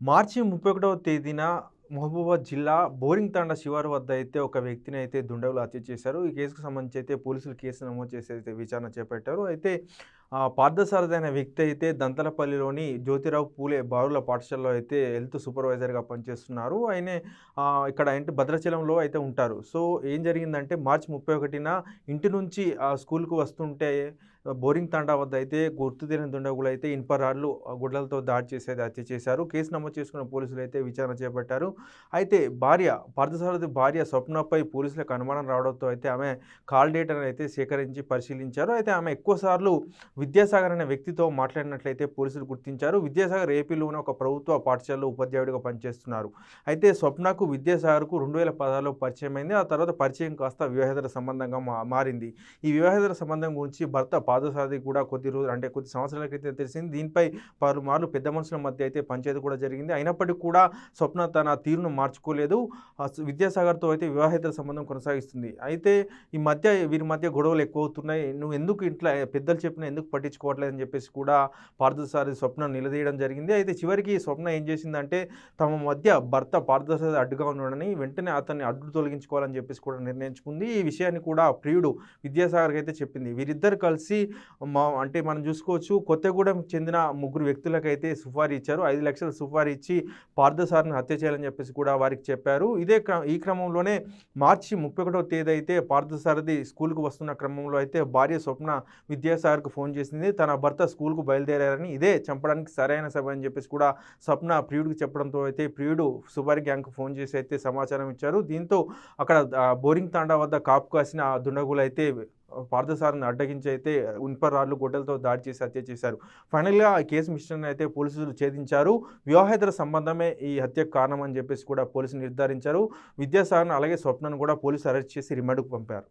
మార్చి ముప్పై ఒకటవ తేదీన మహబూబాబాద్ జిల్లా బోరింగ్ తాండా శివారు వద్ద అయితే ఒక వ్యక్తిని అయితే దుండగులు హత్య చేశారు. ఈ కేసుకు సంబంధించి అయితే పోలీసులు కేసు నమోదు చేసి అయితే విచారణ చేపట్టారు. అయితే పార్థసారథి అనే వ్యక్తి అయితే దంతలపల్లిలోని జ్యోతిరావు పూలే బారుల పాఠశాలలో అయితే హెల్త్ సూపర్వైజర్గా పనిచేస్తున్నారు. ఆయన ఇక్కడ ఏంటి భద్రాచలంలో అయితే ఉంటారు. సో ఏం జరిగిందంటే మార్చి ముప్పై ఒకటిన ఇంటి నుంచి ఆ స్కూల్కు వస్తుంటే బోరింగ్ తండా వద్ద అయితే గుర్తు తెలియని దుండగులు అయితే ఇనుప రాళ్ళు గుడ్డలతో దాడి చేసేది హత్య చేశారు. కేసు నమోదు చేసుకున్న పోలీసులు అయితే విచారణ చేపట్టారు. అయితే భార్య పార్థసారథి భార్య స్వప్నపై పోలీసులకు అనుమానం రావడంతో అయితే ఆమె కాల్ డేటాను అయితే సేకరించి పరిశీలించారు. అయితే ఆమె ఎక్కువసార్లు విద్యాసాగర్ అనే వ్యక్తితో మాట్లాడినట్లయితే పోలీసులు గుర్తించారు. విద్యాసాగర్ ఏపీలోని ఒక ప్రభుత్వ పాఠశాలలో ఉపాధ్యాయుడిగా పనిచేస్తున్నారు. అయితే స్వప్నకు విద్యాసాగర్కు రెండు వేల పదహారులో పరిచయమైంది. ఆ తర్వాత పరిచయం కాస్త వివాహేతర సంబంధంగా మా మారింది. ఈ వివాహేతర సంబంధం గురించి భర్త పాదసాది కూడా కొద్ది రోజులు అంటే కొద్ది సంవత్సరాల క్రితం తెలిసింది. దీనిపై పలుమార్లు పెద్ద మనుషుల మధ్య అయితే పంచాయతీ కూడా జరిగింది. అయినప్పటికీ కూడా స్వప్న తన తీరును మార్చుకోలేదు. విద్యాసాగర్తో అయితే వివాహేతర సంబంధం కొనసాగిస్తుంది. అయితే ఈ మధ్య వీరి మధ్య గొడవలు ఎక్కువ అవుతున్నాయి. నువ్వు ఎందుకు ఇంట్లో పెద్దలు చెప్పిన ఎందుకు పట్టించుకోవట్లేదని చెప్పేసి కూడా పార్థసారి స్వప్న నిలదీయడం జరిగింది. అయితే చివరికి స్వప్న ఏం చేసిందంటే తమ మధ్య భర్త పార్థసారి అడ్డుగా ఉన్నాడని వెంటనే అతన్ని అడ్డు తొలగించుకోవాలని చెప్పేసి కూడా నిర్ణయించుకుంది. ఈ విషయాన్ని కూడా ప్రియుడు విద్యాసాగర్కి అయితే చెప్పింది. వీరిద్దరు కలిసి మా అంటే మనం చూసుకోవచ్చు కొత్తగూడెం చెందిన ముగ్గురు వ్యక్తులకైతే సుఫారీ ఇచ్చారు. ఐదు లక్షల సుఫారీ ఇచ్చి పార్థసారిని హత్య చేయాలని చెప్పేసి కూడా వారికి చెప్పారు. ఇదే క్ర- ఈ క్రమంలోనే మార్చి ముప్పై ఒకటవ తేదీ అయితే పార్థసారథి స్కూల్కు వస్తున్న క్రమంలో అయితే భార్య స్వప్న విద్యాసాగర్కు ఫోన్ చేసి చేసింది. తన భర్త స్కూల్కు బయలుదేరారని ఇదే చంపడానికి సరైన సమయం అని చెప్పేసి కూడా స్వప్న ప్రియుడికి చెప్పడంతో అయితే ప్రియుడు సుపారి గ్యాంగ్కు ఫోన్ చేసి అయితే సమాచారం ఇచ్చారు. దీంతో అక్కడ బోరింగ్ తాండా వద్ద కాపు కాసిన దుండగులు అయితే పార్థసారిని అడ్డగించి అయితే ఉన్ప రాళ్ళు గొడ్డలతో దాడి చేసి హత్య చేశారు. ఫైనల్గా కేసు మిషన్ అయితే పోలీసులు ఛేదించారు. వివాహేతర సంబంధమే ఈ హత్యకు కారణం అని చెప్పేసి కూడా పోలీసులు నిర్ధారించారు. విద్యాసాగర్ను అలాగే స్వప్నను కూడా పోలీసులు అరెస్ట్ చేసి రిమాండ్కు పంపారు.